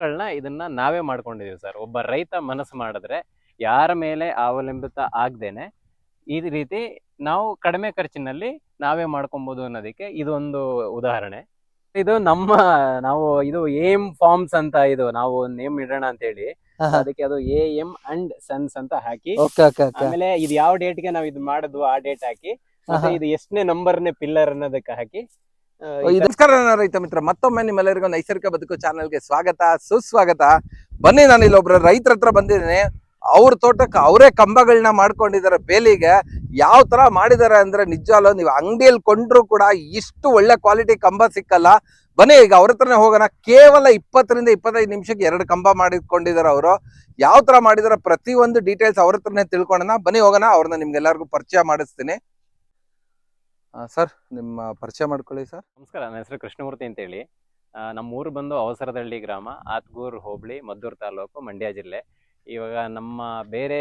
ಗಳನ್ನ ಇದನ್ನ ನಾವೇ ಮಾಡ್ಕೊಂಡಿದೀವಿ ಸರ್. ಒಬ್ಬ ರೈತ ಮನಸ್ಸು ಮಾಡಿದ್ರೆ ಯಾರ ಮೇಲೆ ಅವಲಂಬಿತ ಆಗ್ದೇನೆ ಈ ರೀತಿ ನಾವು ಕಡಿಮೆ ಖರ್ಚಿನಲ್ಲಿ ನಾವೇ ಮಾಡ್ಕೊಬೋದು ಅನ್ನೋದಕ್ಕೆ ಇದೊಂದು ಉದಾಹರಣೆ. ಇದು ನಮ್ಮ ನಾವು ಇದು ಏಮ್ ಫಾರ್ಮ್ಸ್ ಅಂತ ಇದು ನಾವು ನೇಮ್ ಇಡೋಣ ಅಂತ ಹೇಳಿ ಅದಕ್ಕೆ ಅದು ಎ ಎಂ ಅಂಡ್ ಸನ್ಸ್ ಅಂತ ಹಾಕಿ ಆಮೇಲೆ ಇದು ಯಾವ ಡೇಟ್ಗೆ ನಾವು ಇದು ಮಾಡಿದ್ವು ಆ ಡೇಟ್ ಹಾಕಿ ಮತ್ತೆ ಇದು ಎಷ್ಟನೇ ನಂಬರ್ನೇ ಪಿಲ್ಲರ್ ಅನ್ನೋದಕ್ಕೆ ಹಾಕಿ ನಮಸ್ಕಾರ ರೈತ ಮಿತ್ರ, ಮತ್ತೊಮ್ಮೆ ನಿಮ್ಮೆಲ್ಲರಿಗೂ ನೈಸರ್ಗಿಕ ಬದುಕು ಚಾನೆಲ್ಗೆ ಸ್ವಾಗತ, ಸುಸ್ವಾಗತ. ಬನ್ನಿ ನಾನು ಇಲ್ಲೊಬ್ರು ರೈತರ ಹತ್ರ ಬಂದಿದ್ದೀನಿ. ಅವ್ರ ತೋಟಕ್ಕೆ ಅವರೇ ಕಂಬಗಳನ್ನ ಮಾಡ್ಕೊಂಡಿದ್ದಾರೆ ಬೇಲಿಗೆ. ಯಾವ ತರ ಮಾಡಿದ್ದಾರೆ ಅಂದ್ರೆ ನಿಜವಲ್ಲ ನೀವು ಅಂಗಡಿಯಲ್ಲಿ ಕೊಂಡ್ರು ಕೂಡ ಇಷ್ಟು ಒಳ್ಳೆ ಕ್ವಾಲಿಟಿ ಕಂಬ ಸಿಕ್ಕಲ್ಲ. ಬನ್ನಿ ಈಗ ಅವ್ರ ಹತ್ರನೇ ಹೋಗೋಣ. ಕೇವಲ ಇಪ್ಪತ್ತರಿಂದ ಇಪ್ಪತ್ತೈದು ನಿಮಿಷಕ್ಕೆ ಎರಡು ಕಂಬ ಮಾಡಿಕೊಂಡಿದ್ದಾರೆ ಅವರು. ಯಾವ ತರ ಮಾಡಿದಾರೆ ಪ್ರತಿಯೊಂದು ಡೀಟೇಲ್ಸ್ ಅವ್ರ ಹತ್ರನೇ ತಿಳ್ಕೊಳ್ಳೋಣ. ಬನ್ನಿ ಹೋಗೋಣ, ಅವ್ರನ್ನ ನಿಮ್ಗೆಲ್ಲರಿಗೂ ಪರಿಚಯ ಮಾಡಿಸ್ತೀನಿ. ಸರ್, ನಿಮ್ಮ ಪರಿಚಯ ಮಾಡ್ಕೊಳ್ಳಿ ಸರ್. ನಮಸ್ಕಾರ, ನನ್ನ ಹೆಸರು ಕೃಷ್ಣಮೂರ್ತಿ ಅಂತೇಳಿ. ನಮ್ಮ ಊರು ಬಂದು ಅವಸರದಳ್ಳಿ ಗ್ರಾಮ, ಆತ್ಗೂರ್, ಹೋಬಳಿ, ಮದ್ದೂರು ತಾಲೂಕು, ಮಂಡ್ಯ ಜಿಲ್ಲೆ. ಇವಾಗ ನಮ್ಮ ಬೇರೆ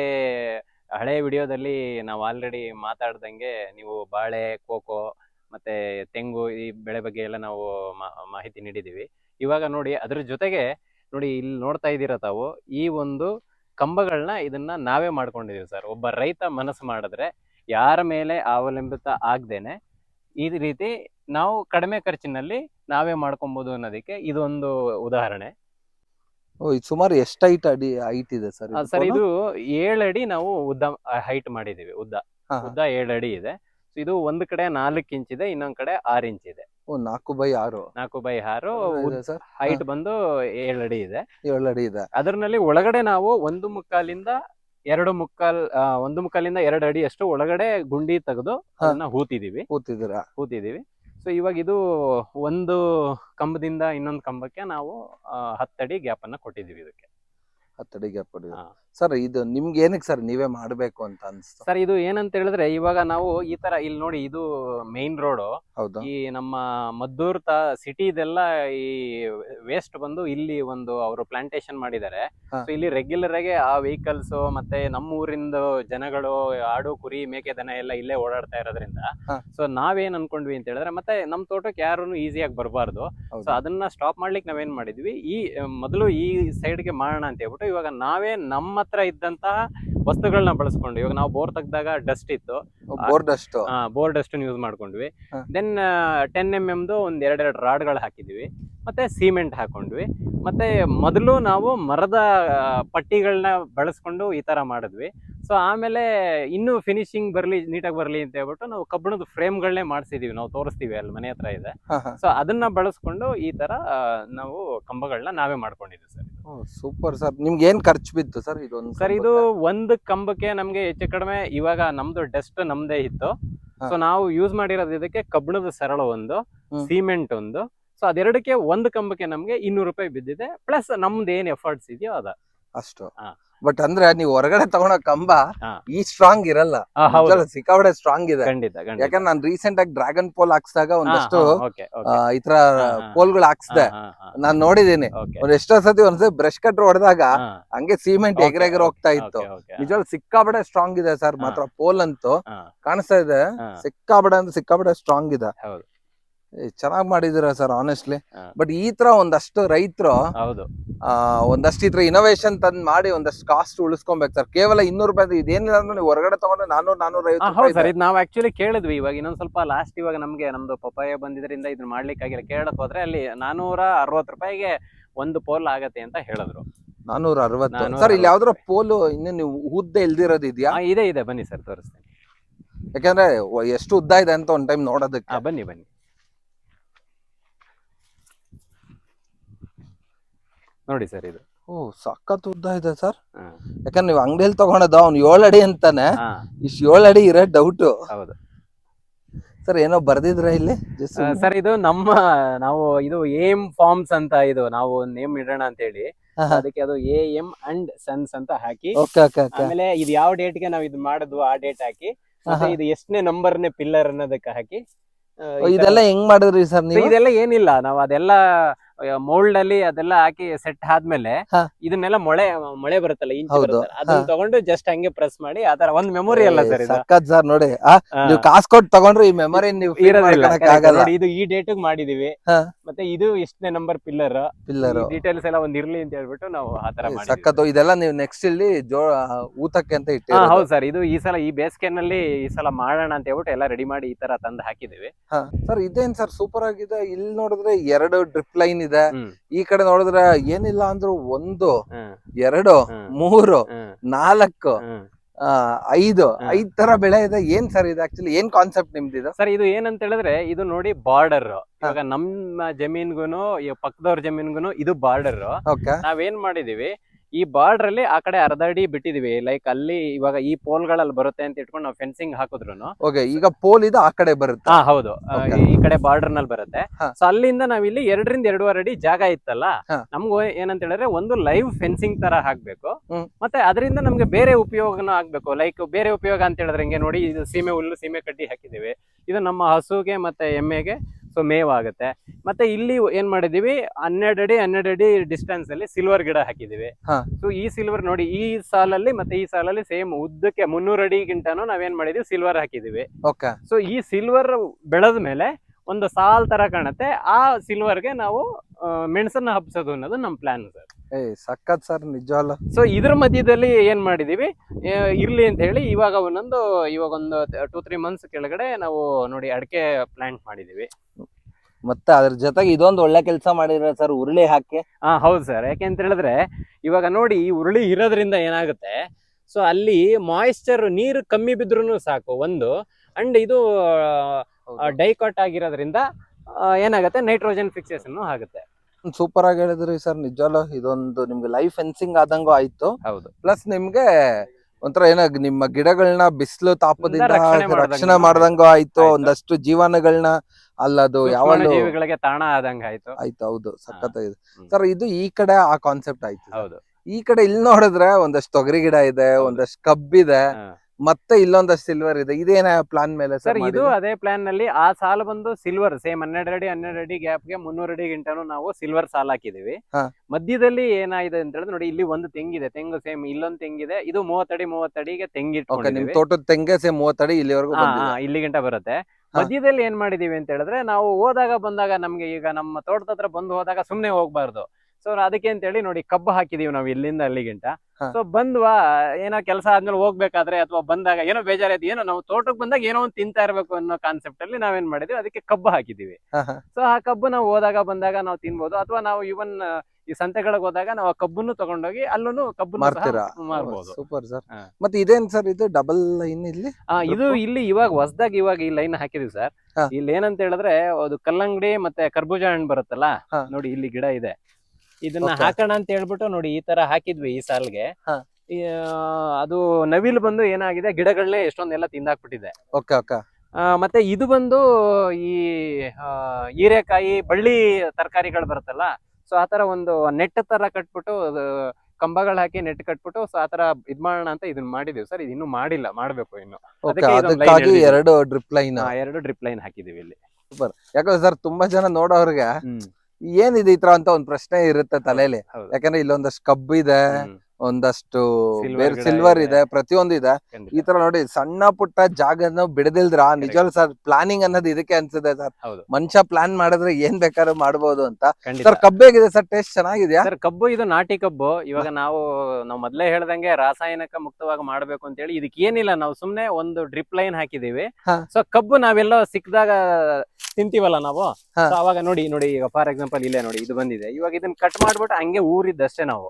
ಹಳೆ ವಿಡಿಯೋದಲ್ಲಿ ನಾವು ಆಲ್ರೆಡಿ ಮಾತಾಡ್ದಂಗೆ ನೀವು ಬಾಳೆ, ಕೋಕೋ, ಮತ್ತೆ ತೆಂಗು ಈ ಬೆಳೆ ಬಗ್ಗೆ ಎಲ್ಲ ನಾವು ಮಾಹಿತಿ ನೀಡಿದ್ದೀವಿ. ಇವಾಗ ನೋಡಿ, ಅದ್ರ ಜೊತೆಗೆ ನೋಡಿ, ಇಲ್ಲಿ ನೋಡ್ತಾ ಇದ್ದೀರ ತಾವು, ಈ ಒಂದು ಕಂಬಗಳನ್ನ ಇದನ್ನ ನಾವೇ ಮಾಡ್ಕೊಂಡಿದ್ದೀವಿ ಸರ್. ಒಬ್ಬ ರೈತ ಮನಸ್ಸು ಮಾಡಿದ್ರೆ, ಯಾರ ಮೇಲೆ ಅವಲಂಬಿತ ಆಗ್ದೇನೆ ಈ ರೀತಿ ನಾವು ಕಡಿಮೆ ಖರ್ಚಿನಲ್ಲಿ ನಾವೇ ಮಾಡ್ಕೊಬಹುದು ಅನ್ನೋದಕ್ಕೆ ಇದೊಂದು ಉದಾಹರಣೆ. ಓ ಇದು ಸುಮಾರು ಎಷ್ಟು ಹೈಟ್ ಅಡಿ ಹೈಟ್ ಇದೆ ಸರ್ ಸರ್ ಇದು ಏಳು ಅಡಿ ನಾವು ಉದ್ದ ಹೈಟ್ ಮಾಡಿದೀವಿ ಉದ್ದ. ಉದ್ದ ಏಳು ಅಡಿ ಇದೆ. So ಇದು ಒಂದು ಕಡೆ ನಾಲ್ಕು ಇಂಚ್ ಇದೆ ಇನ್ನೊಂದ್ ಕಡೆ ಆರ್ ಇಂಚ್ ಇದೆ. ಓ ನಾಲ್ಕು ಬೈ ಆರು. ನಾಲ್ಕು ಬೈ ಆರು ಇದೆ ಸರ್. ಹೈಟ್ ಬಂದು ಏಳು ಅಡಿ ಇದೆ. ಏಳು ಅಡಿ ಇದೆ. ಅದರಲ್ಲಿ ಒಳಗಡೆ ನಾವು ಒಂದು ಮುಕ್ಕಾಲಿಂದ ಎರಡು ಮುಕ್ಕಾಲ್ ಆ, ಒಂದು ಮುಕ್ಕಾಲಿಂದ ಎರಡು ಅಡಿ ಅಷ್ಟು ಒಳಗಡೆ ಗುಂಡಿ ತೆಗೆದು ಅದನ್ನ ಹೂತಿದೀವಿ ಕೂತಿದ್ದೀರಾ ಹೂತಿದೀವಿ ಸೊ ಇವಾಗ ಇದು ಒಂದು ಕಂಬದಿಂದ ಇನ್ನೊಂದು ಕಂಬಕ್ಕೆ ನಾವು ಆ, ಹತ್ತಡಿ ಗ್ಯಾಪ್ ಅನ್ನ ಕೊಟ್ಟಿದೀವಿ ಇದಕ್ಕೆ. ಹತ್ತಡಿ ಗ್ಯಾಪ್ ಹಾ. ಸರ್ ಇದು ನಿಮ್ಗೆ ಏನಕ್ಕೆ ಸರ್ ನೀವೇ ಮಾಡಬೇಕು ಅಂತ ಅನ್ಸ್ತು? ಸರ್ ಇದು ಏನಂತ ಹೇಳಿದ್ರೆ ಇವಾಗ ನಾವು ಈ ತರ ಇಲ್ಲಿ ನೋಡಿ ಇದು ಮೇನ್ ರೋಡ್ ಹೌದು. ಈ ನಮ್ಮ ಮದ್ದೂರ್ ತ ಸಿಟಿ ಇದೆಲ್ಲ ಈ ವೇಸ್ಟ್ ಬಂದು ಇಲ್ಲಿ ಒಂದು ಅವರು ಪ್ಲಾಂಟೇಶನ್ ಮಾಡಿದ್ದಾರೆ. ಹಾ. ಸೊ ಇಲ್ಲಿ ರೆಗ್ಯುಲರ್ ಆಗಿ ಆ ವೆಹಿಕಲ್ಸ್ ಮತ್ತೆ ನಮ್ಮ ಊರಿಂದ ಜನಗಳು ಆಡು ಕುರಿ ಮೇಕೆ ದನ ಎಲ್ಲ ಇಲ್ಲೇ ಓಡಾಡ್ತಾ ಇರೋದ್ರಿಂದ ಹಾ. ಸೊ ನಾವೇನ್ ಅನ್ಕೊಂಡ್ವಿ ಅಂತ ಹೇಳಿದ್ರೆ ಮತ್ತೆ ನಮ್ ತೋಟಕ್ಕೆ ಯಾರು ಈಸಿಯಾಗಿ ಬರಬಾರ್ದು. ಸೊ ಅದನ್ನ ಸ್ಟಾಪ್ ಮಾಡ್ಲಿಕ್ಕೆ ನಾವೇನ್ ಮಾಡಿದ್ವಿ? ಈ ಮೊದಲು ಈ ಸೈಡ್ಗೆ ಮಾಡೋಣ ಅಂತ ಹೇಳ್ಬಿಟ್ಟು ಇವಾಗ ನಾವೇ ನಮ್ಮ ಹತ್ರ ಇದ್ದಂತಹ ವಸ್ತುಗಳನ್ನ ಬಳಸ್ಕೊಂಡು ಇವಾಗ ನಾವು ಬೋರ್ ತೆಗ್ದಾಗ ಡಸ್ಟ್ ಇತ್ತು. ಬೋರ್ಡ್ ಅಷ್ಟು ಬೋರ್ ಡಸ್ಟ್ ಯೂಸ್ ಮಾಡ್ಕೊಂಡ್ವಿ. ದೆನ್ ಟೆನ್ ಎಂ ಎಮ್ದು ಒಂದ್ ಎರಡೆರಡು ರಾಡ್ಗಳು ಹಾಕಿದ್ವಿ. ಮತ್ತೆ ಸಿಮೆಂಟ್ ಹಾಕೊಂಡ್ವಿ. ಮತ್ತೆ ಮೊದಲು ನಾವು ಮರದ ಪಟ್ಟಿಗಳನ್ನ ಬಳಸ್ಕೊಂಡು ಈ ತರ ಮಾಡಿದ್ವಿ. ಸೊ ಆಮೇಲೆ ಇನ್ನು ಫಿನಿಶಿಂಗ್ ಬರ್ಲಿ ನೀಟಾಗಿ ಬರ್ಲಿ ಅಂತ ಹೇಳ್ಬಿಟ್ಟು ನಾವು ಕಬ್ಬಿಣದ ಫ್ರೇಮ್ಗಳನ್ನೇ ಮಾಡಿಸಿದೀವಿ. ನಾವು ತೋರಿಸ್ತೀವಿ ಅಲ್ಲಿ ಮನೆ ಹತ್ರ ಇದೆ. ಸೊ ಅದನ್ನ ಬಳಸ್ಕೊಂಡು ಈ ತರ ನಾವು ಕಂಬಗಳನ್ನ ನಾವೇ ಮಾಡ್ಕೊಂಡಿದ್ವಿ ಸರ್. Super sir. ನಿಮ್ಗೆ ಏನ್ ಖರ್ಚು ಬಿತ್ತು ಸರ್ ಇದೊಂದು ಸರ್ ಇದು ಒಂದು ಕಂಬಕ್ಕೆ ನಮ್ಗೆ ಹೆಚ್ಚು ಕಡಿಮೆ ಇವಾಗ ನಮ್ದು ಡಸ್ಟ್ ನಮ್ದೇ ಇತ್ತು. ಸೊ ನಾವು ಯೂಸ್ ಮಾಡಿರೋದು ಇದಕ್ಕೆ ಕಬ್ಬಿಣದ ಸರಳ ಒಂದು ಸಿಮೆಂಟ್ ಒಂದು. ಸೊ ಅದೆರಡಕ್ಕೆ ಒಂದು ಕಂಬಕ್ಕೆ ನಮ್ಗೆ ಇನ್ನೂರು ರೂಪಾಯಿ ಬಿದ್ದಿದೆ. ಪ್ಲಸ್ ನಮ್ದು ಏನ್ ಎಫರ್ಟ್ಸ್ ಇದೆಯೋ ಅದ. ಅಷ್ಟು. ಹಾ. ಬಟ್ ಅಂದ್ರೆ ನೀವು ಹೊರಗಡೆ ತಗೊಳೋ ಕಂಬ ಹಾ. ಈ ಸ್ಟ್ರಾಂಗ್ ಇರಲ್ಲ. ಸಿಕ್ಕಾಬಡೆ ಹೌದು. ನಿಜವಾಗ್ಲೂ ಸಿಕ್ಕಾಪಟ್ಟೆ ಸ್ಟ್ರಾಂಗ್ ಇದೆ. ಖಂಡಿತ ಖಂಡಿತ. ಯಾಕಂದ್ರೆ ನಾನು ರೀಸೆಂಟ್ ಆಗಿ ಡ್ರ್ಯಾಗನ್ ಪೋಲ್ ಹಾಕ್ಸಿದಾಗ ಒಂದಷ್ಟು ಆ, ಈ ತರ ಹಾ, ಹಾ. ಪೋಲ್ಗಳು ಹಾಕ್ಸ್ದೆ. ನಾನ್ ನೋಡಿದೀನಿ. ಒಂದ್ ಎಷ್ಟೋ ಸತಿ ಒಂದ್ಸತಿ ಬ್ರಷ್ ಕಟ್ರ್ ಹೊಡೆದಾಗ ಹಂಗೆ ಸಿಮೆಂಟ್ Okay, ಎಗರೆಗರ್ ಹೋಗ್ತಾ ಇತ್ತು. ನಿಜವಾಗ್ಲೂ ಸಿಕ್ಕಾಬಡೆ ಸ್ಟ್ರಾಂಗ್ ಇದೆ ಸರ್ ಹಾ. ಮಾತ್ರ ಪೋಲ್ ಅಂತೂ ಹಾ. ಕಾಣಿಸ್ತಾ ಇದೆ. ಸಿಕ್ಕಾಪಟ್ಟೆ ಅಂದ್ರೆ ಸ್ಟ್ರಾಂಗ್ ಇದೆ. ಹೌದು. ಚೆನ್ನಾಗಿ ಮಾಡಿದಿರ ಸರ್ ಆನೆಸ್ಟ್ಲಿ ಹಾ. ಬಟ್ ಈ ತರ ಒಂದಷ್ಟು ರೈತರು ಹೌದು. ಒಂದಷ್ಟು ಇದ್ರೆ ತರ ಇನೋವೇಷನ್ ತಂದ್ ಮಾಡಿ ಒಂದಷ್ಟು ಕಾಸ್ಟ್ ಉಳಿಸ್ಕೊಬೇಕು ಸರ್ ಕೇವಲ ಇನ್ನೂರು ರೂಪಾಯಿ ಇದೇನಿಲ್ಲ ಅಂದ್ರೆ ನೀವು ಹೊರಗಡೆ ತಗೊಂಡ್ರೆ ನಾನೂರು ನಾನೂರ ಹೌದು ಸರ್ ಇದು ನಾವು ಆಕ್ಚುಲಿ ಕೇಳಿದ್ವಿ. ಇವಾಗ ಇನ್ನೊಂದ್ ಸ್ವಲ್ಪ ಲಾಸ್ಟ್ ಇವಾಗ ನಮ್ಗೆ ನಮ್ದು ಪಪ್ಪಾಯ ಬಂದಿದ್ರಿಂದ ಇದನ್ನ ಮಾಡ್ಲಿಕ್ಕೆ ಆಗಿಲ್ಲ ಕೇಳಕ್ ಹೋದ್ರೆ ಅಲ್ಲಿ ನಾನೂರ ಅರವತ್ತು ರೂಪಾಯಿಗೆ ಒಂದು ಪೋಲ್ ಆಗತ್ತೆ ಅಂತ ಹೇಳಿದ್ರು. ನಾನೂರ ಅರವತ್ತು. ಸರ್ ಇಲ್ಲಿ ಯಾವ್ದಾರ ಪೋಲ್ ಇನ್ನು ನೀವು ಉದ್ದ ಇಲ್ದಿರೋದು ಇದೆಯಾ? ಇದೆ ಇದೆ. ಬನ್ನಿ ಸರ್ ತೋರಿಸ್ತೀನಿ. ಯಾಕಂದ್ರೆ ಎಷ್ಟು ಉದ್ದ ಇದೆ ಅಂತ ಒಂದ್ ಟೈಮ್ ನೋಡೋದಕ್ಕೆ. ಬನ್ನಿ ಬನ್ನಿ. ನೋಡಿ ಸರ್ ಇದು. ಓ ಸಖತ್ ಉದ್ದ ಇದೆ ಸರ್. ಯಾಕಂದ್ರೆ ನೀವು ಅಂಗಡಿಯಲ್ಲಿ ತಗೊಂಡದ ಅವ್ನು ಅಡಿ ಅಂತಾನೆ. ಇಷ್ಟ ಅಡಿ ಇರೋ ಡೌಟ್ ಹೌದು. ಸರ್ ಏನೋ ಬರ್ದಿದ್ರ ಇಲ್ಲಿ? ಸರ್ ಇದು ನಮ್ಮ ನಾವು ಇದು ಏಮ್ ಫಾರ್ಮ್ಸ್ ಅಂತ ಇದು ನಾವು ನೇಮ್ ಇಡೋಣ ಅಂತ ಹೇಳಿ. ಅದಕ್ಕೆ ಅದು ಎ ಎಂ ಅಂಡ್ ಸನ್ಸ್ ಅಂತ ಹಾಕಿ. ಆಮೇಲೆ ಇದು ಯಾವ ಡೇಟ್ಗೆ ನಾವು ಇದು ಮಾಡುದು ಆ ಡೇಟ್ ಹಾಕಿ. ಮತ್ತೆ. ಇದು ಎಷ್ಟನೇ ನಂಬರ್ ನೇ ಪಿಲ್ಲರ್ ಅನ್ನೋದಕ್ಕೆ ಹಾಕಿ. ಇದೆಲ್ಲ ಹೆಂಗ್ ಮಾಡಿದ್ರಿ ಸರ್ ಇದೆಲ್ಲ ಏನಿಲ್ಲ. ನಾವು ಅದೆಲ್ಲ ಮೋಲ್ಡ್ ಅಲ್ಲಿ ಅದೆಲ್ಲ ಹಾಕಿ ಸೆಟ್ ಆದ್ಮೇಲೆ. ಇದನ್ನೆಲ್ಲ ಮೊಳೆ ಮೊಳೆ ಬರುತ್ತಲ್ಲ ಇಂಚ್ ಬರುತ್ತಲ್ಲ ಅದನ್ನ. ತಗೊಂಡು ಜಸ್ಟ್ ಹಂಗೆ ಪ್ರೆಸ್ ಮಾಡಿ ಆತರ ಒಂದ್ ಮೆಮೊರಿ ಅಲ್ಲ ಸರ್ ಸರ್ ನೋಡಿ. ನೀವು ಕಾಸ್ ಕೊಟ್ಟು ತಗೊಂಡ್ರು ಈ ಮೆಮೊರಿ ನೀವು ಇರೋದಿಲ್ಲ ಇದು ಈ ಡೇಟ್ ಮಾಡಿದೀವಿ. ಮತ್ತೆ ಇದು ಎಷ್ಟನೇ ನಂಬರ್ ಪಿಲ್ಲರ್ ಪಿಲ್ಲರ್ ಡೀಟೇಲ್ಸ್ ಎಲ್ಲ ಒಂದ್ ಇರ್ಲಿ ಅಂತ ಹೇಳ್ಬಿಟ್ಟು ನಾವು ಆತರ ಸಕ್ಕತ್ತು ಇದೆಲ್ಲ ನೀವು ನೆಕ್ಸ್ಟ್ ಇಲ್ಲಿ ಜೋ ಊತಕ್ಕೆ ಅಂತ ಇಟ್ಟು ಹೌದು ಸರ್ ಇದು ಈ ಸಲ ಈ ಬೇಸಿಗೆನಲ್ಲಿ ಈ ಸಲ ಮಾಡೋಣ ಅಂತ ಹೇಳ್ಬಿಟ್ಟು ಎಲ್ಲ ರೆಡಿ ಮಾಡಿ ಈ ತರ ತಂದು ಹಾಕಿದೀವಿ ಸರ್ ಇದೇನ್ ಸರ್ ಸೂಪರ್ ಆಗಿದೆ. ಇಲ್ಲಿ ನೋಡಿದ್ರೆ ಎರಡು ಡ್ರಿಪ್ ಲೈನ್ ಇದೆ. ಈ ಕಡೆ ನೋಡಿದ್ರೆ ಏನಿಲ್ಲ ಅಂದ್ರು ಒಂದು ಎರಡು ಮೂರು ನಾಲ್ಕು. ಐದು ಐದ್ ತರ ಬೆಳೆ ಇದೆ. ಏನ್ ಸರ್ ಇದು ಆಕ್ಚುಲಿ ಏನ್ ಕಾನ್ಸೆಪ್ಟ್ ನಿಮ್ದಿದೆ ಸರ್ ಇದು ಏನಂತ ಹೇಳಿದ್ರೆ ಇದು ನೋಡಿ ಬಾರ್ಡರ್ ಇವಾಗ ನಮ್ಮ ಜಮೀನ್ಗುನು ಪಕ್ಕದವ್ರ ಜಮೀನ್ಗುನು ಇದು ಬಾರ್ಡರ್ ಓಕೆ. ನಾವೇನ್ ಮಾಡಿದೀವಿ ಈ ಬಾರ್ಡರ್ ಅಲ್ಲಿ ಆ ಕಡೆ ಅರ್ಧ ಅಡಿ ಬಿಟ್ಟಿದೀವಿ. ಲೈಕ್ ಅಲ್ಲಿ ಇವಾಗ ಈ ಪೋಲ್ಗಳಲ್ಲಿ ಬರುತ್ತೆ ಅಂತ ಇಟ್ಕೊಂಡು ನಾವು ಫೆನ್ಸಿಂಗ್ ಹಾಕಿದ್ರು ಓಕೆ ಈಗ ಪೋಲ್ ಇದು ಆ ಕಡೆ ಬರುತ್ತೆ? ಹಾ ಹೌದು. ಈ ಕಡೆ ಬಾರ್ಡರ್ನಲ್ಲಿ ಬರುತ್ತೆ. ಸೊ ಅಲ್ಲಿಂದ ನಾವಿಲ್ಲಿ ಎರಡರಿಂದ ಎರಡೂವರೆ ಅಡಿ ಜಾಗ ಇತ್ತಲ್ಲ? ನಮ್ಗೆ ಏನಂತ ಹೇಳಿದ್ರೆ ಒಂದು ಲೈವ್ ಫೆನ್ಸಿಂಗ್ ತರ ಹಾಕ್ಬೇಕು. ಮತ್ತೆ ಅದರಿಂದ ನಮ್ಗೆ ಬೇರೆ ಉಪಯೋಗನೂ ಆಗ್ಬೇಕು. ಲೈಕ್ ಬೇರೆ ಉಪಯೋಗ ಅಂತ ಹೇಳಿದ್ರೆ ಹಿಂಗೆ ನೋಡಿ ಇದು ಸೀಮೆ ಹುಲ್ಲು ಸೀಮೆ ಕಡ್ಡಿ ಹಾಕಿದೀವಿ ಇದು ನಮ್ಮ ಹಸುಗೆ ಮತ್ತೆ ಎಮ್ಮೆಗೆ ಸೊ ಮೇವ್ ಆಗುತ್ತೆ. ಮತ್ತೆ ಇಲ್ಲಿ ಏನ್ ಮಾಡಿದೀವಿ ಹನ್ನೆರಡು ಅಡಿ ಹನ್ನೆರಡು ಅಡಿ ಡಿಸ್ಟೆನ್ಸ್ ಅಲ್ಲಿ ಸಿಲ್ವರ್ ಗಿಡ ಹಾಕಿದೀವಿ ಹಾ. ಸೊ ಈ ಸಿಲ್ವರ್ ನೋಡಿ ಈ ಸಾಲಲ್ಲಿ ಮತ್ತೆ ಈ ಸಾಲಲ್ಲಿ ಸೇಮ್ ಉದ್ದಕ್ಕೆ ಮುನ್ನೂರು ಅಡಿಗಿಂತನೂ ನಾವೇನ್ ಮಾಡಿದೀವಿ? ಸಿಲ್ವರ್ ಹಾಕಿದೀವಿ. ಓಕೆ ಸೊ ಈ ಸಿಲ್ವರ್ ಬೆಳೆದ ಮೇಲೆ ಒಂದು ಸಾಲ್ ತರ ಕಾಣುತ್ತೆ. ಆ ಸಿಲ್ವರ್ಗೆ ನಾವು ಆ, ಮೆಣಸನ್ನ ಹಬ್ಸೋದು ಅನ್ನೋದು ನಮ್ಮ ಪ್ಲಾನ್ ಸರ್. ಏ ಸಕ್ಕತ್ ಸರ್ ನಿಜವಲ್ಲ ಸೊ ಇದ್ರ ಮಧ್ಯದಲ್ಲಿ ಏನ್ ಮಾಡಿದೀವಿ? ಆ, ಇರ್ಲಿ ಅಂತ ಹೇಳಿ ಇವಾಗ ಒಂದೊಂದು ಇವಾಗ ಒಂದು ಟೂ ತ್ರೀ ಮಂತ್ಸ್ ಕೆಳಗಡೆ ನಾವು ನೋಡಿ ಅಡಿಕೆ ಪ್ಲಾಂಟ್ ಮಾಡಿದೀವಿ. ಮತ್ತೆ ಅದ್ರ ಜೊತೆಗೆ ಇದೊಂದು ಒಳ್ಳೆ ಕೆಲಸ ಮಾಡಿದ್ರೆ ಸರ್ ಉರುಳಿ ಹಾಕಿ. ಹಾ ಹೌದು ಸರ್. ಯಾಕೆ ಅಂತ ಹೇಳಿದ್ರೆ ಇವಾಗ ನೋಡಿ ಈ ಉರುಳಿ ಇರೋದ್ರಿಂದ ಏನಾಗುತ್ತೆ? ಸೊ ಅಲ್ಲಿ ಮಾಯಿಶ್ಚರ್ ನೀರು ಕಮ್ಮಿ ಬಿದ್ರೂ ಸಾಕು. ಒಂದು ಅಂಡ್ ಇದು ಡೈಕಾಟ್ ಆಗಿರೋದ್ರಿಂದ ಆ, ಏನಾಗುತ್ತೆ? ನೈಟ್ರೋಜನ್ ಫಿಕ್ಸೇಷನ್ ಆಗುತ್ತೆ. ಸೂಪರ್ ಆಗಿ ಹೇಳಿದ್ರಿ ಸರ್ ನಿಜವಲ್ಲ ಇದೊಂದು ನಿಮ್ಗೆ ಲೈಫ್ ಫೆನ್ಸಿಂಗ್ ಆದಂಗೂ ಆಯ್ತು. ಹೌದು. ಪ್ಲಸ್ ನಿಮ್ಗೆ ಒಂಥರ ಏನ ನಿಮ್ಮ ಗಿಡಗಳನ್ನ ಬಿಸಿಲು ತಾಪದಿಂದ ರಕ್ಷಣೆ ಮಾಡ್ದಂಗೂ ರಕ್ಷಣೆ ಮಾಡ್ದಂಗೂ ಆಯ್ತು. ಆಯ್ತು. ಒಂದಷ್ಟು ಜೀವನಗಳನ್ನ ಅಲ್ಲದು ಯಾವ ಜೀವಿಗಳಿಗೆ ತಾಣ ಆದಂಗ ಆಯ್ತು. ಆಯ್ತು ಹೌದು. ಸಖತ್ತಾಗಿದೆ ಹ್ಮ್. ಸರ್ ಇದು ಈ ಕಡೆ ಆ ಕಾನ್ಸೆಪ್ಟ್ ಆಯ್ತು. ಹೌದು. ಈ ಕಡೆ ಇಲ್ಲಿ ನೋಡಿದ್ರೆ ಒಂದಷ್ಟು ತೊಗರಿ ಗಿಡ ಇದೆ ಒಂದಷ್ಟು ಕಬ್ಬಿದೆ. ಹಾ. ಮತ್ತೆ ಇಲ್ಲೊಂದಷ್ಟು ಸಿಲ್ವರ್ ಇದೆ. ಇದೇನ ಪ್ಲಾನ್ ಮೇಲೆ ಸರ್ ಇದು ಅದೇ ಪ್ಲಾನ್ನಲ್ಲಿ ಆ ಸಾಲ ಬಂದು ಸಿಲ್ವರ್ ಸೇಮ್ ಹನ್ನೆರಡು ಅಡಿ ಹನ್ನೆರಡು ಅಡಿ ಗ್ಯಾಪ್ಗೆ ಮುನ್ನೂರು ಅಡಿ ಗಿಂಟನು ನಾವು ಸಿಲ್ವರ್ ಸಾಲ ಹಾಕಿದೀವಿ. ಮಧ್ಯದಲ್ಲಿ ಏನಾಗಿದೆ ಅಂತ ಹೇಳಿದ್ರೆ ನೋಡಿ ಇಲ್ಲಿ ಒಂದು ತೆಂಗಿದೆ. ತೆಂಗು ಸೇಮ್ ಇಲ್ಲೊಂದು ತೆಂಗಿದೆ. ಇದು ಮೂವತ್ತಡಿ ಮೂವತ್ತಡಿಗೆ ತೆಂಗಿಟ್ಟು ನಿಮ್ ತೋಟದ ತೆಂಗೆ ಸೇಮ್ ಮೂವತ್ತಡಿ ಇಲ್ಲಿವರೆಗೂ ಇಲ್ಲಿ ಗಂಟ ಬರುತ್ತೆ. ಮಧ್ಯದಲ್ಲಿ ಏನ್ ಮಾಡಿದೀವಿ ಅಂತ ಹೇಳಿದ್ರೆ ನಾವು ಹೋದಾಗ ಬಂದಾಗ ನಮ್ಗೆ ಈಗ ನಮ್ಮ ತೋಟದ ಹತ್ರ ಬಂದು ಹೋದಾಗ ಸುಮ್ನೆ ಹೋಗ್ಬಾರ್ದು. ಸೊ ಅದಕ್ಕೆ ಅಂತ ಹೇಳಿ ನೋಡಿ ಕಬ್ಬು ಹಾಕಿದೀವಿ ನಾವು ಇಲ್ಲಿಂದ ಅಲ್ಲಿಗಿಂತ. ಸೊ ಬಂದ್ವಾ ಏನೋ ಕೆಲಸ ಆದ್ಮೇಲೆ ಹೋಗ್ಬೇಕಾದ್ರೆ ಅಥವಾ ಬಂದಾಗ ಏನೋ ಬೇಜಾರಾಯ್ತು ಏನೋ ನಾವು ತೋಟಕ್ಕೆ ಬಂದಾಗ ಏನೋ ಒಂದು ತಿಂತಾ ಇರ್ಬೇಕು ಅನ್ನೋ ಕಾನ್ಸೆಪ್ಟ್ ಅಲ್ಲಿ ನಾವೇನ್ ಮಾಡಿದ್ವಿ ಅದಕ್ಕೆ ಕಬ್ಬು ಹಾಕಿದೀವಿ. ಸೊ ಆ ಕಬ್ಬು ನಾವು ಹೋದಾಗ ಬಂದಾಗ ನಾವು ತಿನ್ಬೋದು ಅಥವಾ ನಾವು ಇವನ್ ಈ ಸಂತೆಗಳಿಗೆ ಹೋದಾಗ ನಾವು ಆ ಕಬ್ಬನ್ನು ತಗೊಂಡೋಗಿ ಅಲ್ಲೂ ಕಬ್ಬನ್ನು ಮಾರ್ತೀರಾ? ಮಾರ್ಬೋದು. ಸೂಪರ್ ಸರ್ ಮತ್ತೆ ಇದೇನ್ ಸರ್ ಇದು? ಡಬಲ್ ಲೈನ್ ಇಲ್ಲಿ? ಇದು ಇಲ್ಲಿ ಇವಾಗ ಹೊಸದಾಗಿ ಇವಾಗ ಈ ಲೈನ್ ಹಾಕಿದೀವಿ ಸರ್. ಇಲ್ಲಿ ಏನಂತ ಹೇಳಿದ್ರೆ ಅದು ಕಲ್ಲಂಗಡಿ ಮತ್ತೆ ಕರ್ಬೂಜ ಹಣ್ಣು ಬರುತ್ತಲ್ಲ? ನೋಡಿ ಇಲ್ಲಿ ಗಿಡ ಇದೆ. ಇದನ್ನ. ಹಾಕೋಣ ಅಂತ ಹೇಳ್ಬಿಟ್ಟು ನೋಡಿ ಈ ತರ ಹಾಕಿದ್ವಿ ಈ ಸಾಲ್ಗೆ. ಅದು ನವಿಲು ಬಂದು ಏನಾಗಿದೆ ಗಿಡಗಳನ್ನೇ ಎಷ್ಟೊಂದೆಲ್ಲ ತಿಂದಾಕ್ಬಿಟ್ಟಿದೆ. ಓಕೆ ಓಕೆ ಮತ್ತೆ ಇದು ಬಂದು ಈ ಹೀರೆಕಾಯಿ ಬಳ್ಳಿ ತರಕಾರಿಗಳು ಬರುತ್ತಲ್ಲ ಸೊ ಆತರ ಒಂದು ನೆಟ್ ತರ ಕಟ್ಬಿಟ್ಟು ಕಂಬಗಳು ಹಾಕಿ ನೆಟ್ ಕಟ್ಬಿಟ್ಟು ಸೊ ಆತರ ಇದ್ ಮಾಡೋಣ ಅಂತ ಇದನ್ನ ಮಾಡಿದೀವಿ. ಸರ್ ಇನ್ನು ಇನ್ನೂ ಮಾಡಿಲ್ಲ ಮಾಡ್ಬೇಕು ಇನ್ನು. ಎರಡು ಡ್ರಿಪ್ ಲೈನ್ ಎರಡು ಡ್ರಿಪ್ ಲೈನ್ ಹಾಕಿದೀವಿ ಇಲ್ಲಿ. ಯಾಕಂದ್ರೆ ಸರ್ ತುಂಬಾ ಜನ ನೋಡೋರ್ಗೆ ಏನಿದೆ ಈ ತರ ಅಂತ ಒಂದ್ ಪ್ರಶ್ನೆ ಇರುತ್ತೆ ತಲೆಯಲ್ಲಿ ಯಾಕಂದ್ರೆ ಇಲ್ಲೊಂದಷ್ಟು ಕಬ್ಬಿದೆ. ಒಂದಷ್ಟು ಬೇರೆ ಸಿಲ್ವರ್ ಇದೆ. ಪ್ರತಿಯೊಂದು ಇದೆ. ಈ ತರ ನೋಡಿ ಸಣ್ಣ ಪುಟ್ಟ ಜಾಗನ ಬಿಡದಿಲ್ದ್ರ? ನಿಜವಾಗ್ಲೂ ಸರ್ ಪ್ಲಾನಿಂಗ್ ಅನ್ನೋದು ಇದಕ್ಕೆ ಅನ್ಸುತ್ತೆ ಸರ್. ಹೌದು. ಮನುಷ್ಯ ಪ್ಲಾನ್ ಮಾಡಿದ್ರೆ ಏನ್ ಬೇಕಾದ್ರೂ ಮಾಡಬಹುದು ಅಂತ. ಸರ್ ಕಬ್ಬು ಹೇಗಿದೆ ಸರ್? ಟೇಸ್ಟ್ ಚೆನ್ನಾಗಿದೆಯಾ? ಸರ್ ಕಬ್ಬು ಇದು ನಾಟಿ ಕಬ್ಬು. ಇವಾಗ ನಾವು ನಾವು ಮೊದ್ಲೇ ಹೇಳ್ದಂಗೆ ರಾಸಾಯನಿಕ ಮುಕ್ತವಾಗಿ ಮಾಡ್ಬೇಕು ಅಂತ ಹೇಳಿ ಇದಕ್ಕೆ ಏನಿಲ್ಲ. ನಾವು ಸುಮ್ನೆ ಒಂದು ಡ್ರಿಪ್ ಲೈನ್ ಹಾಕಿದೀವಿ. ಸೊ ಕಬ್ಬು ನಾವೆಲ್ಲ ಸಿಕ್ಕದಾಗ ತಿಂತೀವಲ್ಲ ನಾವು? ಅವಾಗ ನೋಡಿ ನೋಡಿ ಈಗ ಫಾರ್ ಎಕ್ಸಾಂಪಲ್ ಇಲ್ಲೇ ನೋಡಿ ಇದು ಬಂದಿದೆ. ಇವಾಗ ಇದನ್ನ ಕಟ್ ಮಾಡ್ಬಿಟ್ಟು ಹಂಗೆ ಊರಿದ್ದಷ್ಟೇ ನಾವು.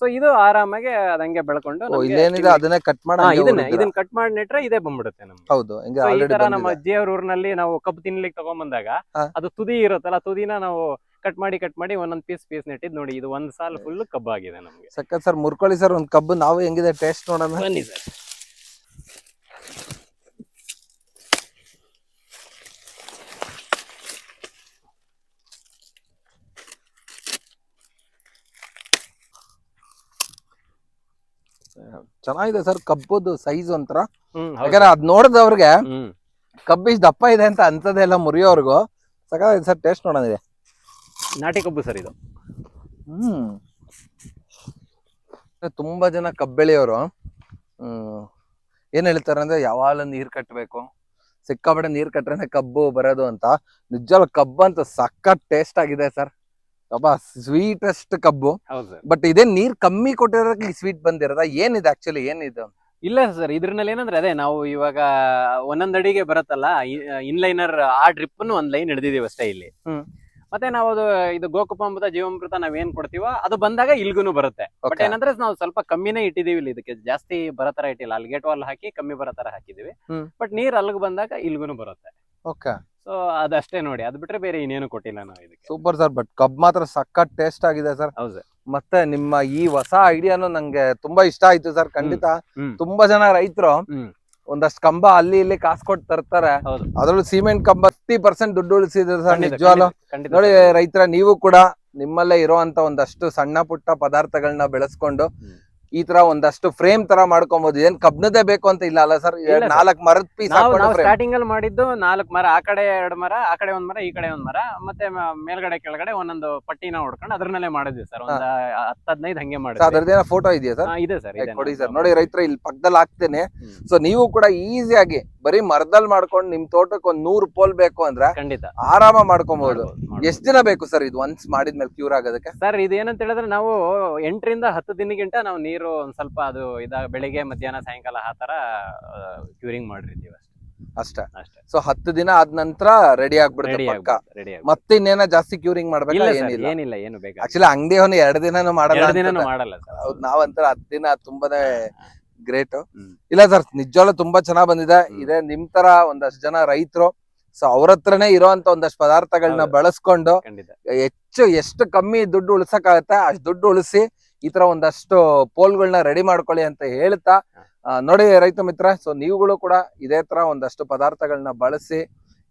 ಸೊ ಇದು ಆರಾಮಾಗಿ ಅದಂಗೆ ಬೆಳ್ಕೊಂಡು ಇಲ್ಲೇನಿದೆ ಅದನ್ನೇ ಕಟ್ ಮಾಡಿ ಇದನ್ನ ಇದನ್ನ ಕಟ್ ಮಾಡಿ ನೆಟ್ರೆ ಇದೇ ಬಂದ್ಬಿಡುತ್ತೆ ನಮ್ಗೆ. ಹೌದು ಈ ತರ ನಮ್ಮ ಅಜ್ಜಿಯವ್ರ ಊರಿನಲ್ಲಿ ನಾವು ಕಬ್ಬು ತಿನ್ಲಿಕ್ಕೆ ತಗೊಂಬಂದಾಗ. ಅದು ತುದಿ ಇರುತ್ತಲ್ಲ ತುದಿನ ನಾವು ಕಟ್ ಮಾಡಿ ಕಟ್ ಮಾಡಿ ಒಂದೊಂದ್ ಪೀಸ್ ಪೀಸ್ ನೆಟ್ಟಿದ್ ನೋಡಿ ಇದು ಒಂದ್ ಸಾಲ್ ಫುಲ್ ಕಬ್ಬಾಗಿದೆ ನಮ್ಗೆ. ಸಕ್ಕತ್ ಸರ್ ಮುರ್ಕೊಳ್ಳಿ ಸರ್ ಒಂದ್ ಕಬ್ಬು ನಾವು ಹೆಂಗಿದೆ ಟೇಸ್ಟ್ ನೋಡೋಣ? ಬನ್ನಿ ಸರ್. ಚೆನ್ನಾಗಿದೆ ಸರ್ ಕಬ್ಬದು ಸೈಜ್ ಒಂಥರ. ಯಾಕಂದ್ರೆ ಅದ್ ನೋಡಿದವ್ರಿಗೆ ಕಬ್ಬಿ ಕಬ್ಬು ಇಷ್ಟು ದಪ್ಪ ಇದೆ ಅಂತ ಅನ್ಸದೆ ಎಲ್ಲ ಮುರಿಯೋರ್ಗು. ಸಕಾಗಿದೆ ಸರ್ ಟೇಸ್ಟ್ ನೋಡೋದಿದೆ ನಾಟಿ ಕಬ್ಬು ಸರ್ ಇದು. ಹ್ಮ್. ತುಂಬಾ ಜನ ಕಬ್ಬೆಳೆಯವರು. ಹ್ಮ್. ಏನ್ ಹೇಳ್ತಾರೆ ಅಂದ್ರೆ ಯಾವಾಗ ನೀರ್ ಕಟ್ಟಬೇಕು ಸಿಕ್ಕಾಪಟ್ಟೆ ನೀರ್ ಕಟ್ರೆ ಕಬ್ಬು ಬರೋದು ಅಂತ. ನಿಜವಾಗ್ಲೂ ಕಬ್ಬಂತ ಅಂತ ಸಖತ್ ಟೇಸ್ಟ್ ಆಗಿದೆ ಸರ್. ಅಬ್ಬ ಸ್ವೀಟೆಸ್ಟ್ ಕಬ್ಬು. ಹೌದು ಸರ್. ಬಟ್ ಇದೇ ನೀರ್ ಕಮ್ಮಿ ಕೊಟ್ಟಿರೋದಕ್ಕೆ ಸ್ವೀಟ್ ಬಂದಿರೋದ? ಏನಿದೆ ಆಕ್ಚುಲಿ ಏನಿದು? ಇಲ್ಲ ಸರ್ ಇದ್ರಲ್ಲಿ ಏನಂದ್ರೆ ಅದೇ ನಾವು ಇವಾಗ ಒಂದೊಂದ್ ಅಡಿಗೆ ಇನ್ ಇನ್ಲೈನರ್ ಆ ಡ್ರಿಪ್ ಒಂದ್ ಲೈನ್ ಹಿಡಿದಿದೀವಿ ಅಷ್ಟೇ ಇಲ್ಲಿ. ಮತ್ತೆ ನಾವು ಅದು ಇದು ಗೋಕುಪಾಮೃತ ಜೀವಾಮೃತ ನಾವ್ ಏನ್ ಕೊಡ್ತೀವೋ ಅದು ಬಂದಾಗ ಇಲ್ಗುನು ಬರುತ್ತೆ. ಬಟ್ ಏನಂದ್ರೆ ನಾವು ಸ್ವಲ್ಪ ಕಮ್ಮಿನೇ ಇಟ್ಟಿದೀವಿ ಇಲ್ಲಿ ಇದಕ್ಕೆ. ಜಾಸ್ತಿ ಬರತರ ಇಟ್ಟಿಲ್ಲ. ಅಲ್ಲಿ ಗೇಟ್ ವಾಲ್ ಹಾಕಿ ಕಮ್ಮಿ ಬರತರ ಹಾಕಿದೀವಿ. ಬಟ್ ನೀರ್ ಅಲ್ಲಿಗೆ ಬಂದಾಗ ಇಲ್ಗುನು ಬರುತ್ತೆ. ಓಕೆ ಸೊ ಅದಷ್ಟೇ ನೋಡಿ ಅದ್ ಬಿಟ್ರೆ ಬೇರೆ ಇನ್ನೇನು ಕೊಟ್ಟಿಲ್ಲ ನಾವು ಇದಕ್ಕೆ ಸೂಪರ್ ಸರ್ ಬಟ್ ಕಬ್ ಮಾತ್ರ ಸಖತ್ ಟೇಸ್ಟ್ ಆಗಿದೆ ಸರ್ ಹೌದು ಸರ್ ಮತ್ತೆ ನಿಮ್ಮ ಈ ಹೊಸ ಐಡಿಯಾನು ನಂಗೆ ತುಂಬಾ ಇಷ್ಟ ಆಯ್ತು ಸರ್ ಖಂಡಿತ ಹ್ಮ್. ತುಂಬಾ ಜನ ರೈತರು ಹ್ಮ್. ಒಂದಷ್ಟು ಕಂಬ ಅಲ್ಲಿ ಇಲ್ಲಿ ಕಾಸು ಕೊಟ್ಟು ತರ್ತಾರೆ ಹೌದು ಅದ್ರಲ್ಲೂ ಸಿಮೆಂಟ್ ಕಂಬ ಹತ್ತಿ ಪರ್ಸೆಂಟ್ ದುಡ್ಡು ಉಳಿಸಿದ್ರೆ ಸರ್ ಖಂಡಿತ, ನಿಜವಾಗ್ಲು ಖಂಡಿತ, ಖಂಡಿತ ನೋಡಿ ಸರ್. ರೈತರ ನೀವು ಕೂಡ ನಿಮ್ಮಲ್ಲೇ ಇರುವಂತ ಒಂದಷ್ಟು ಸಣ್ಣ ಪುಟ್ಟ ಪದಾರ್ಥಗಳನ್ನ ಬೆಳೆಸ್ಕೊಂಡು ಹ್ಮ್. ಈ ತರ ಒಂದಷ್ಟು ಫ್ರೇಮ್ ತರ ಮಾಡ್ಕೊಬಹುದು ಏನ್ ಕಬ್ಬನದೇ ಬೇಕು ಅಂತ ಇಲ್ಲ ಅಲ್ಲ ಸರ್. ನಾಲ್ಕ್ ಮರದ ಪೀಸ್ ಸ್ಟಾರ್ಟಿಂಗ್ ಅಲ್ಲಿ ಮಾಡಿದ್ದು ನಾಲ್ಕು ಮರ ಆ ಕಡೆ ಎರಡು ಮರ ಆ ಕಡೆ ಒಂದ್ ಮರ ಈ ಕಡೆ ಒಂದ್ ಮರ ಮತ್ತೆ ಮೇಲ್ಗಡೆ ಕೆಳಗಡೆ ಒಂದೊಂದು ಪಟ್ಟಿನ ಹೊಡ್ಕೊಂಡು ಅದ್ರಲ್ಲೇ ಮಾಡಿದ್ವಿ ಸರ್ ಒಂದ್ ಹತ್ತು ಹದಿನೈದು ಹಂಗೆ ಮಾಡಿದ್ರೆ ಮಾಡಿದ್ವಿ ಅದ್ರದ್ದೇನೋ ಫೋಟೋ ಇದೆಯಾ ಸರ್ ಇದೆ ಸರ್ ಕೊಡಿ ಸರ್ ನೋಡಿ ರೈತರ ಇಲ್ಲಿ ಪಕ್ಕದಲ್ಲಿ ಹಾಕ್ತೇನೆ. ಸೊ ನೀವು ಕೂಡ ಈಸಿಯಾಗಿ ಬರೀ ಮರದಲ್ಲಿ ಮಾಡ್ಕೊಂಡು ನಿಮ್ ತೋಟಕ್ಕೆ ಒಂದ್ ನೂರು ಪೋಲ್ ಬೇಕು ಅಂದ್ರೆ ಖಂಡಿತ. ಆರಾಮ ಮಾಡ್ಕೊಬಹುದು. ಎಷ್ಟ್ ದಿನ ಬೇಕು ಸರ್ ಇದು ಒನ್ಸ್ ಮಾಡಿದ್ಮೇಲೆ ಕ್ಯೂರ್ ಆಗೋದಕ್ಕೆ? ಸರ್ ಇದು ಏನಂತ ಹೇಳಿದ್ರೆ ನಾವು ಎಂಟರಿಂದ ಹತ್ತು ದಿನಗಿಂತ ನಾವು ನೀರು ಒಂದ್ ಸ್ವಲ್ಪ ಅದು ಇದ ಬೆಳಿಗ್ಗೆ ಮಧ್ಯಾಹ್ನ ಸಾಯಂಕಾಲ ಆ ತರ ಕ್ಯೂರಿಂಗ್ ಮಾಡಿರ್ತೀವಿ ಅಷ್ಟೇ. ಅಷ್ಟೇ. ಅಷ್ಟೇ. ಸೊ ಹತ್ತು ದಿನ ಆದ ನಂತರ ರೆಡಿ ಆಗ್ಬಿಡುತ್ತೆ ರೆಡಿ ಪಕ್ಕ. ರೆಡಿ ಮತ್ತೆ ಇನ್ನೇನ ಜಾಸ್ತಿ ಕ್ಯೂರಿಂಗ್ ಮಾಡ್ಬೇಕಾ? ಇಲ್ಲ ಏನಿಲ್ಲ. ಏನಿಲ್ಲ ಏನು ಬೇಕಾಗಿಲ್ಲ. ಆಕ್ಚುಲಿ ಅಂಗಡಿ ಅವನು ಎರಡ್ ದಿನನೂ ಮಾಡಲ್ಲ ಎರಡು ದಿನನೂ ಮಾಡಲ್ಲ ಸರ್. ನಾವಂತರ ಹತ್ತು ದಿನ ತುಂಬಾನೇ ಗ್ರೇಟ್. ಇಲ್ಲ ಸರ್ ನಿಜವಾಗ್ಲೂ ತುಂಬಾ ಚೆನ್ನಾಗ್ ಬಂದಿದೆ. ಇದೆ ನಿಮ್ ತರ ಒಂದಷ್ಟು ಜನ ರೈತರು. ಸೊ ಅವ್ರ ಹತ್ರನೇ ಇರೋಂತ ಒಂದಷ್ಟು ಪದಾರ್ಥಗಳನ್ನ. ಬಳಸ್ಕೊಂಡು ಹೆಚ್ಚು ಎಷ್ಟು ಕಮ್ಮಿ ದುಡ್ಡು ಉಳ್ಸಕ್ಕಾಗತ್ತೆ ಅಷ್ಟು ದುಡ್ಡು ಉಳಿಸಿ ಈ ತರ ಒಂದಷ್ಟು ಪೋಲ್ಗಳನ್ನ ರೆಡಿ ಮಾಡ್ಕೊಳ್ಳಿ ಅಂತ ಹೇಳ್ತಾ ನೋಡಿ ರೈತ ಮಿತ್ರ ಸೊ ನೀವುಗಳು ಕೂಡ ಇದೇ ತರ ಒಂದಷ್ಟು ಪದಾರ್ಥಗಳನ್ನ ಬಳಸಿ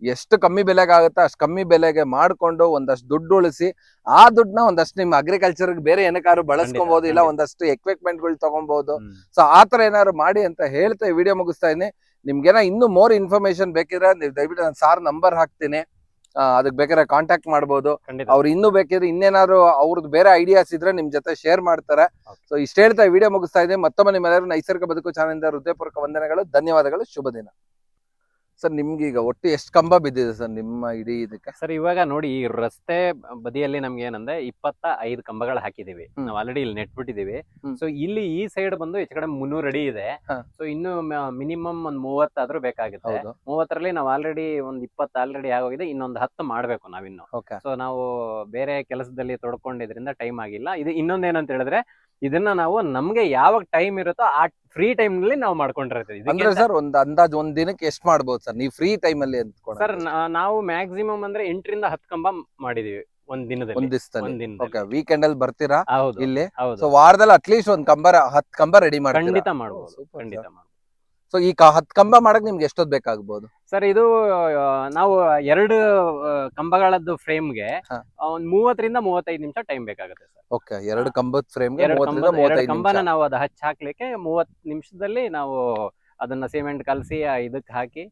ಎಷ್ಟು ಕಮ್ಮಿ ಬೆಲೆಗೆ ಆಗುತ್ತೆ ಅಷ್ಟು ಕಮ್ಮಿ ಬೆಲೆಗೆ ಮಾಡ್ಕೊಂಡು ಒಂದಷ್ಟು ದುಡ್ಡು ಉಳಿಸಿ ಆ ದುಡ್ಡನ್ನ ಒಂದಷ್ಟು ನಿಮ್ ಅಗ್ರಿಕಲ್ಚರ್ ಬೇರೆ ಏನಕ್ಕಾದ್ರು ಬಳಸ್ಕೊಬಹುದು ಇಲ್ಲ ಒಂದಷ್ಟು ಎಕ್ವಿಪ್ಮೆಂಟ್ಗಳು ತಗೊಬಹುದು. ಸೊ ಆ ತರ ಏನಾದ್ರು ಮಾಡಿ ಅಂತ ಹೇಳ್ತಾ ವಿಡಿಯೋ ಮುಗಿಸ್ತಾ ಇದೀನಿ ನಿಮ್ಗೇನ ಇನ್ನೂ ಮೋರ್ ಇನ್ಫಾರ್ಮೇಶನ್ ಬೇಕಿದ್ರೆ ನೀವು ದಯವಿಟ್ಟು ನಾನು ಸಾರ್ ನಂಬರ್ ಹಾಕ್ತೀನಿ. ಅದಕ್ಕೆ ಬೇಕಾದ್ರೆ ಕಾಂಟ್ಯಾಕ್ಟ್ ಮಾಡ್ಬೋದು. ಖಂಡಿತ. ಅವ್ರು ಇನ್ನೂ ಬೇಕಿದ್ರೆ ಇನ್ನೇನಾದ್ರು ಅವ್ರದ್ದು ಬೇರೆ ಐಡಿಯಾಸ್ ಇದ್ರೆ ನಿಮ್ ಜೊತೆ ಶೇರ್ ಮಾಡ್ತಾರೆ. ಸೊ ಇಷ್ಟ ಹೇಳ್ತಾ ವಿಡಿಯೋ ಮುಗಿಸ್ತಾ ಇದೆ ಮತ್ತೊಮ್ಮೆ ನಿಮ್ಮೆಲ್ಲರೂ ನೈಸರ್ಗಿಕ ಬದುಕು ಚಾನಲ್ ಹೃದಯಪೂರ್ವಕ ವಂದನೆಗಳು. ಧನ್ಯವಾದಗಳು. ಶುಭ ದಿನ. ಸರ್ ನಿಮ್ಗೆ ಈಗ ಒಟ್ಟು ಎಷ್ಟು ಕಂಬ ಬಿದ್ದಿದೆ ಸರ್ ನಿಮ್ಮ ಇಡೀ ಇದಕ್ಕೆ? ಸರ್ ಇವಾಗ ನೋಡಿ ಈ ರಸ್ತೆ ಬದಿಯಲ್ಲಿ ನಮ್ಗೆ ಏನಂದ್ರೆ ಇಪ್ಪತ್ತ ಐದು ಕಂಬಗಳು ಹಾಕಿದೀವಿ. ನಾವು ಆಲ್ರೆಡಿ ಇಲ್ಲಿ ನೆಟ್ ಬಿಟ್ಟಿದೀವಿ ಹ್ಮ್. ಸೊ ಇಲ್ಲಿ ಈ ಸೈಡ್ ಬಂದು ಹೆಚ್ಚು ಕಡೆ ಮುನ್ನೂರು ಅಡಿ ಇದೆ. ಸೊ ಇನ್ನು ಮಿನಿಮಮ್ ಒಂದ್ ಮೂವತ್ತಾದ್ರೂ ಬೇಕಾಗುತ್ತೆ. ಮೂವತ್ತರಲ್ಲಿ ನಾವು ಆಲ್ರೆಡಿ ಒಂದ್ ಇಪ್ಪತ್ತು ಆಲ್ರೆಡಿ ಆಗೋಗಿದೆ. ಇನ್ನೊಂದು ಹತ್ತು ಮಾಡ್ಬೇಕು ನಾವಿನ್ನು. ಸೊ ನಾವು ಬೇರೆ ಕೆಲಸದಲ್ಲಿ ತೊಡ್ಕೊಂಡಿದ್ರಿಂದ ಟೈಮ್ ಆಗಿಲ್ಲ. ಇದು ಇನ್ನೊಂದೇನಂತ ಹೇಳಿದ್ರೆ ಇದನ್ನ ನಾವು ನಮ್ಗೆ ಯಾವಾಗ ಟೈಮ್ ಇರುತ್ತೋ ಆ ಫ್ರೀ ಟೈಮ್ನಲ್ಲಿ ನಾವು ಮಾಡ್ಕೊಂಡಿರ್ತೀವಿ. ಅಂದ್ರೆ ಸರ್ ಒಂದ್ ಅಂದಾಜ್ ಒಂದ್ ದಿನಕ್ಕೆ ಎಷ್ಟು ಮಾಡ್ಬೋದು ಸರ್ ನೀವು ಫ್ರೀ ಟೈಮ್ ಅಲ್ಲಿ ಅಂದ್ಕೊಂಡು ಸರ್ ನಾವು ಮ್ಯಾಕ್ಸಿಮಮ್ ಅಂದ್ರೆ ಎಂಟರಿಂದ ಹತ್ತು ಕಂಬ ಮಾಡಿದೀವಿ ಒಂದ್ ದಿನದಲ್ಲಿ. ಒಂದ್ ದಿವಸದಲ್ಲಿ ಒಂದ್ ಓಕೆ ವೀಕೆಂಡ್ ಅಲ್ಲಿ ಬರ್ತೀರಾ ಇಲ್ಲಿ? ಹೌದು. ಸೊ ವಾರದಲ್ಲಿ ಅಟ್ಲೀಸ್ಟ್ ಒಂದ್ ಕಂಬ ಹತ್ ಕಂಬ ರೆಡಿ ಮಾಡಿ ಖಂಡಿತ ಮಾಡ್ಬೋದು Super, ಖಂಡಿತ ಸೊ ಈ ಹತ್ ಕಂಬ ಮಾಡಕ್ ನಿಮ್ಗೆ ಎಷ್ಟೊತ್ ಬೇಕಾಗ್ಬೋದು? ಸರ್ ಇದು ನಾವು ಎರಡು ಕಂಬಗಳದ್ದು ಫ್ರೇಮ್ಗೆ. ಒಂದ್ ಮೂವತ್ತರಿಂದ ಮೂವತ್ತೈದು ನಿಮಿಷ ಟೈಮ್ ಬೇಕಾಗುತ್ತೆ ಸರ್. ಓಕೆ ಎರಡು ಕಂಬದ ಫ್ರೇಮ್ ಕಂಬನ ನಾವು ಅದ ಹಚ್ಚಿ ಹಾಕ್ಲಿಕ್ಕೆ ಮೂವತ್ ನಿಮಿಷದಲ್ಲಿ ನಾವು ಅದನ್ನ ಸಿಮೆಂಟ್ ಕಲಸಿ ಇದಕ್ಕೆ ಹಾಕಿ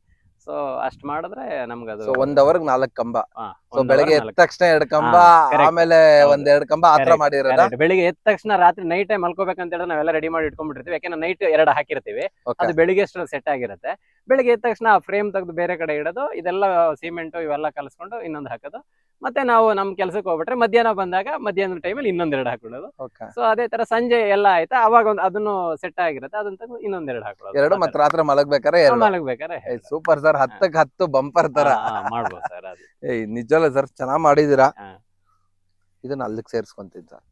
ಸೊ ಅಷ್ಟ್ ಮಾಡಿದ್ರೆ ನಮ್ಗೆ ಅದು ಒಂದ್ ಅವರ್ಗ್ ನಾಲ್ಕ್ ಕಂಬ ಬೆಳಿಗ್ಗೆ ಸೊ ಒಂದ್ ಬೆಳಗ್ಗೆ ಎದ್ದ ನಾಲ್ಕು. ತಕ್ಷಣ ಎರಡ್ ಕಂಬ ಹಾ, correct. ಆಮೇಲೆ. ಒಂದ್ ಎರಡ್ ಕಂಬ ಆತರ Correct, ಮಾಡಿರೋದ Correct. ಬೆಳಿಗ್ಗೆ ಎದ್ದ ತಕ್ಷಣ ರಾತ್ರಿ ನೈಟ್ ಟೈಮ್ ಮಲ್ಕೋಬೇಕಂತ ಹೇಳಿದ್ರೆ ನಾವೆಲ್ಲ ರೆಡಿ ಮಾಡಿ ಇಟ್ಕೊಂಡ್ಬಿಟ್ಟಿರ್ತೀವಿ ಯಾಕಂದ್ರೆ ನೈಟ್ ಎರಡು ಹಾಕಿರ್ತೀವಿ Okay. ಅದು ಬೆಳಿಗ್ಗೆ ಅಷ್ಟು ಸೆಟ್ ಆಗಿರುತ್ತೆ ಬೆಳಿಗ್ಗೆ ಎದ್ದ ತಕ್ಷಣ ಫ್ರೇಮ್ ತೆಗೆದು ಬೇರೆ ಕಡೆ ಇಡೋದು ಇದೆಲ್ಲ ಸಿಮೆಂಟ್ ಇವೆಲ್ಲ ಕಲಸ್ಕೊಂಡು ಇನ್ನೊಂದು ಹಾಕೋದು ಮತ್ತೆ ನಾವು ನಮ್ ಕೆಲ್ಸಕ್ಕೆ ಹೋಗ್ಬಿಟ್ರೆ ಮಧ್ಯಾಹ್ನ ಬಂದಾಗ ಮಧ್ಯಾಹ್ನ ಟೈಮಲ್ಲಿ ಇನ್ನೊಂದೆರಡು ಹಾಕೊಳ್ಳೋದು. ಸೊ ಅದೇ ತರ ಸಂಜೆ ಎಲ್ಲ ಆಯ್ತಾ ಅವಾಗ ಒಂದು ಅದನ್ನು ಸೆಟ್ ಆಗಿರುತ್ತೆ ಅದನ್ನ ತಗೊಂಡು ಇನ್ನೊಂದೆರಡು ಹಾಕೊಳ್ಳೋದು. ಎರಡು ಮತ್ತೆ ರಾತ್ರಿ ಮಲಗ್ಬೇಕಾರೆ ಮಲಗ್ಬೇಕಾರೆ ಸೂಪರ್ ಸರ್ ಹತ್ತಕ್ ಹತ್ತು ಬಂಪರ್ ತರ. ಮಾಡ್ಬೋದು ಸರ್ ಅದು. ಏಯ್ ನಿಜವಲ್ಲ ಸರ್ ಚೆನ್ನಾಗ್ ಮಾಡಿದೀರಾ. ಇದನ್ನ ಅಲ್ಲಿಗೆ ಸೇರಿಸ್ಕೊಂತಿದ್ದ ಸರ್